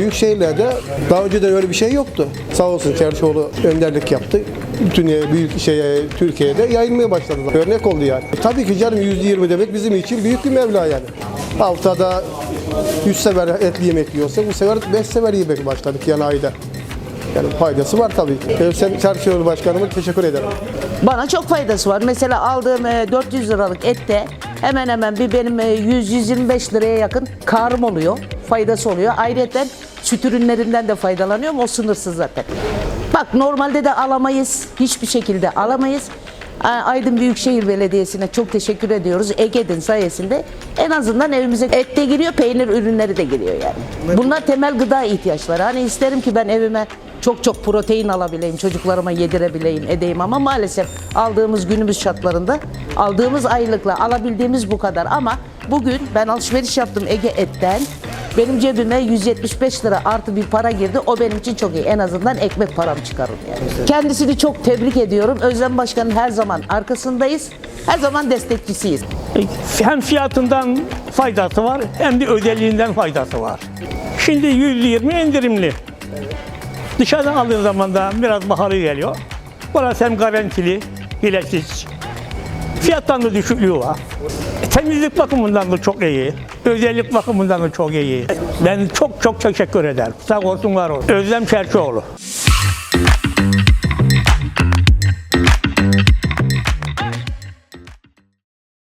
büyük şehirlerde daha önceden öyle bir şey yoktu. Sağ olsun Çerçoğlu önderlik yaptı. Bütün e, büyük şeye Türkiye'de yayılmaya başladı. Örnek oldu yani. Tabii ki canım %20 demek bizim için büyük bir meblağ yani. Haftada 100 sefer etli yemek yiyorsa bu sefer 5 sefer yemek başladık yani ayda. Yani faydası var tabii ki. Ee, Sen Çerçoğlu Başkanıma teşekkür ederim. Bana çok faydası var. Mesela aldığım e, 400 liralık ette hemen hemen bir benim e, 100-125 liraya yakın karım oluyor. Faydası oluyor. Ayrıca süt ürünlerinden de faydalanıyorum. O sınırsız zaten. Bak normalde de alamayız. Hiçbir şekilde alamayız. Aydın Büyükşehir Belediyesi'ne çok teşekkür ediyoruz. Ege'din sayesinde en azından evimize et de giriyor, peynir ürünleri de giriyor yani. Bunlar temel gıda ihtiyaçları. Hani isterim ki ben evime çok çok protein alabileyim, çocuklarıma yedirebileyim, edeyim ama maalesef aldığımız günümüz şartlarında aldığımız aylıkla alabildiğimiz bu kadar ama bugün ben alışveriş yaptım Ege etten. Benim cebime 175 lira artı bir para girdi. O benim için çok iyi. En azından ekmek param çıkarır yani. Kendisini çok tebrik ediyorum. Özlem Başkan'ın her zaman arkasındayız. Her zaman destekçisiyiz. Hem fiyatından faydası var hem de özelliğinden faydası var. Şimdi %20 indirimli. Dışarıdan aldığın zaman da biraz baharı geliyor. Burası hem garantili, biletsiz. Fiyattan da düşüklüğü var. Temizlik bakımından da çok iyi. Özellik bakımından da çok iyi. Ben çok çok teşekkür ederim. Sağ olsun var olsun. Özlem Çerçoğlu.